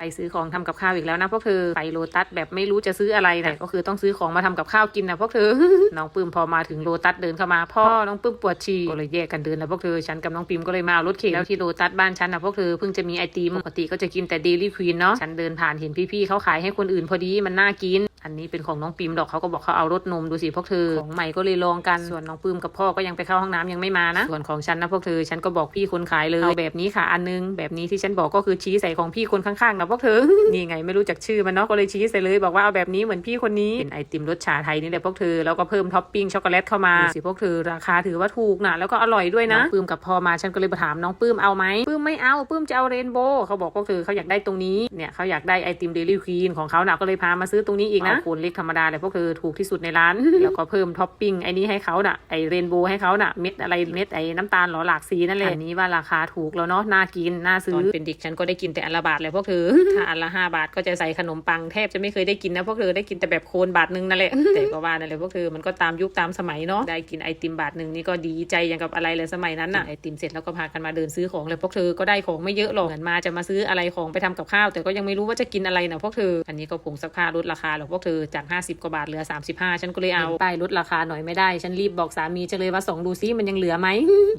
ไปซื้อของทำกับข้าวอีกแล้วนะพวกเธอไปโลตัสแบบไม่รู้จะซื้ออะไรแต่ก็คือต้องซื้อของมาทำกับข้าวกินนะพวกเธอน้องปื้มพอมาถึงโลตัสเดินเข้ามาพ่อน้องปื้มปวดฉี่ก็เลยแยกกันเดินนะพวกเธอฉันกับน้องปิมก็เลยมาเอารถเข็นแล้วที่โลตัสบ้านฉันนะพวกเธอเพิ่งจะมีไอติมปกติก็จะกินแต่เดลี่ควีนเนาะฉันเดินผ่านเห็นพี่ๆเขาขายให้คนอื่นพอดีมันน่ากิน อันนี้เป็นของน้องปิมดอกเขาก็บอกเขาเอารสนมดูสิพวกเธอของใหม่ก็เลยลองกันส่วนน้องปื้มกับพ่อก็ยังไปเข้าห้องน้ำยังไม่มานะ ส่วนของฉันนะพวกเธอฉันก็บอกพี่คนขายเลยเอาแบบนี้ค่ะอันนึง แบบนี้ที่ฉันบอกก็คือชี้ใส่ของพี่คนข้างๆนะพวกเธอนี่ไงไม่รู้จักชื่อมันเนาะก็เลยชี้ใส่เลย บอกว่าเอาแบบนี้เหมือนพี่คนนี้เป็นไอติมรสชาไทยนี่แหละพวกเธอแล้วก็เพิ่มท็อปปิ้งช็อกโกแลตเข้ามาดูสิพวกเธอราคาถือว่าถูกนะแล้วก็อร่อยด้วยนะน้องปื้มกับพ่อมาฉันก็เลยมาถามน้องปื้มเอาไหมปื้มไม่เอาปื้มจะเอาเรนโบว์เขาบอกพวกเธอเขาอยากได้ตรงนี้เนี่ยเขาอยากได้ไอติมเดลี่ควีนของเขาน่ะก็เลยพามาซื้อตรงนี้อีกนะโคนเล็กธรรมดาเลยพวกเธอถูกที่สุดในร้าน แล้วก็เพิ่มท็อปปิ้งไอ้นี้ให้เขาน่ะไอเรนโบว์ให้เขาน่ะเม็ดอะไรเม็ดไอ้น้ำตาลหรอหลากสีนั่นแหละอันนี้ว่าราคาถูกแล้วเนาะน่ากินน่าซื้อตอนเป็นเด็กฉันก็ได้กินแต่อันละบาทเลยพวกเธอถ้าอันละห้าบาทก็จะใส่ขนมปังแทบจะไม่เคยได้กินนะพวกเธอได้กินแต่แบบโคนบาทหนึงนั่นแหละแต่ก็ว่านั่นแหละพวกเธอมันก็ตามยุคตามสมัยเนาะได้กินไอติมบาทหนึ่งนี่ก็ดีใจอย่างกับอะไรเลยสมัยนั้นน่ะไอติมเสร็จแล้วก็พากันมาเดินซื้อของเลยพวกเธอก็ได้ของไม่เยอะหรอกเหมือนมาจะมาซื้ออะไรของไปทำกับข้าว แต่ก็ยังไม่รู้ว่าจะกินอะไรนะพวกเธออันนี้ก็ผงซักผ้าลดราคาหรอกพวกเธอจาก 50 กว่าบาทเหลือ 35 ฉันก็เลยเอาป้ายลดราคาหน่อยไม่ได้ ฉันรีบบอกสามีจะเลยว่าส่องดูซิมันยังเหลือไหม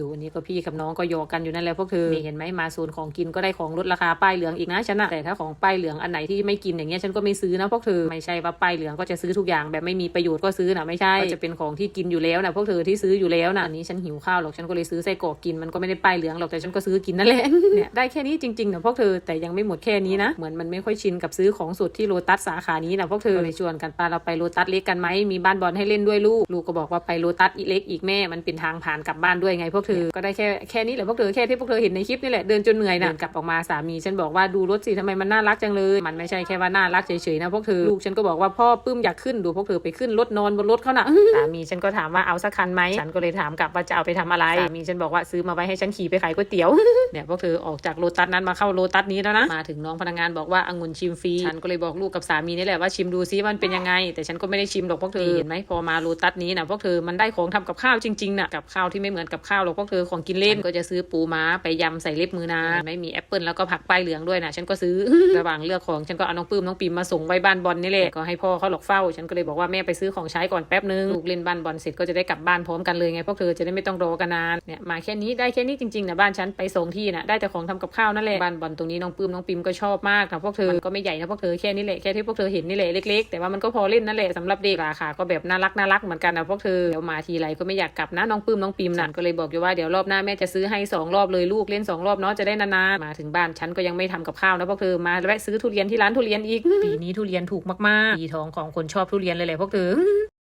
ดูอันนี้ก็พี่กับน้องก็โยกกันอยู่นั่นแหละพวกเธอนี่เห็นไหมมาโซนของกินก็ได้ของลดราคาป้ายเหลืองอีกนะฉันอะแต่ถ้าของป้ายเหลืองอันไหนที่ไม่กินอย่างเงี้ยฉันก็ไม่ซื้อนะพวกเธอไม่ใช่ว่าป้ายเหลืองก็จะซื้อทุกอย่างแบบไม่มีประโยชน์ก็ซื้อนะไม่ใช่ก็จะเป็นของที่กินอยู่แล้วนะพวกเธอที่ซื้ออยู่แล้วนะอันนี้ฉันหิวข้าวหรอกฉันก็เลยซื้อไส้กรอกกินมันก็ไม่ได้ป้ายเหลืองหรอกแต่ฉันก็ซื้อกินนั่นแหละเนี่ยได้แค่นี้จริงๆนะพวกเธอแต่ยังไม่หมดแค่นี้นะเหมือนมันไม่ค่อยชินกับซื้อของสดที่โลตัสสาขานี้นะพวกเธอเลยชวนกันปาเราไปโลตัสเล็กกันไหมมีบ้านบอลให้เล่นด้วยลูก ลูกก็บอกว่าไปโลตัสอีเล็กอีกแม่ มันเป็นทางผ่านกลับบ้านด้วยไงพวกเธอ ก็ได้แค่แค่นี้แหละพวกเธอแค่ที่พวกเธอเห็นในคลิปนี่แหละเดินจนเหนื่อยนะเดินกลับออกมาสามีฉันบอกว่าดูรถสิทำไมมันน่ารักจังเลย มันไม่ใช่แค่ว่าน่ารักเฉยๆนะพวกเธอ ลูกฉันก็บอกว่าพ่อปื้มอยากขึ้นดูพวกเธอไปขึ้นรถนอนบนรถเขาน่ะสามีฉันก็ถามว่าเอาสักคันไหมฉันก็เลยถามกลับว่าจะเอาไปทำอะไรสามีฉันบอกว่าซื้อมาไว้ให้ฉันขี่ไปขายก๋วยเตี๋ยวเนี่ยพวกเธอออกจากโลตัสนั้นมาเข้าโลตัสนี้แล้วนะมาถึงน้องพนักงานบอกว่าองุ่นชิมฟรีฉันก็เลยบอกลูกกับสามีนี่แหละว่าชิมดูซิมันเป็นยังไง แต่ฉันก็ไม่ได้ชิมหรอกพวกเธอเห็นไหมพอมาโลตัสนี้นะพวกเธอมันได้ของทำกับข้าวจริงๆนะกับข้าวที่ไม่เหมือนกับข้าวหรอกพวกเธอของกินเล่นก็จะซื้อปูม้าไปยำใส่เล็บมือนางไม่มีแอปเปิลแล้วก็ผักป้ายเหลืองด้วยนะฉันก็ซื้อระหว่างเลือกของฉันก็เอาน้องปื้มน้องปิมมาส่งไว้บ้านบอลนี่แหละก็ให้พ่อเขาหลอกเฝ้า ฉันก็เลยบอกว่าแม่ไปซื้อของใช้ก่อนแป๊บนึงลูกเล่นบ้านบอลเสร็จก็จะได้กลับบ้านพร้อมกันเลยไงพวกเธอจะได้ไม่ต้องรอกันนานเนี่ยมาแค่นี้ได้แค่นี้จริงๆนะบ้านฉันไปส่งที่นะได้แต่ของทำกับข้าวนั่นแหละบ้านบอลตรงนี้น้องปื้มน้องปิมก็ชอบมากนะพวกเธอมันก็ไม่ใหญ่นะพวกเธอแค่นี้แหละแค่ที่พวกเธอเห็นนี่แหละเล็กๆแต่ว่ามันก็พอเล่นนั่นแหละสำหรับเด็กอะค่ะ ก็แบบน่ารักน่ารักเหมือนกันนะพวกเธอเดี๋ยวมาทีไรก็ไม่อยากกลับนะน้องปื้มน้องปิมนะก็เลยบอกอยู่ว่าเดี๋ยวรอบหน้าแม่จะซื้อให้สองรอบเลยลูกเล่นสองรอบเนาะจะได้นานๆมาถึงบ้านฉันก็ยังไม่ทำกับข้าวนะพวกเธอมาแวะซื้อทุเรียนที่ร้านทุเรียนอีกปีนี้ทุเรียนถูกมากๆปีทองของคนชอบทุเรียนเลยแหละพวกเธอ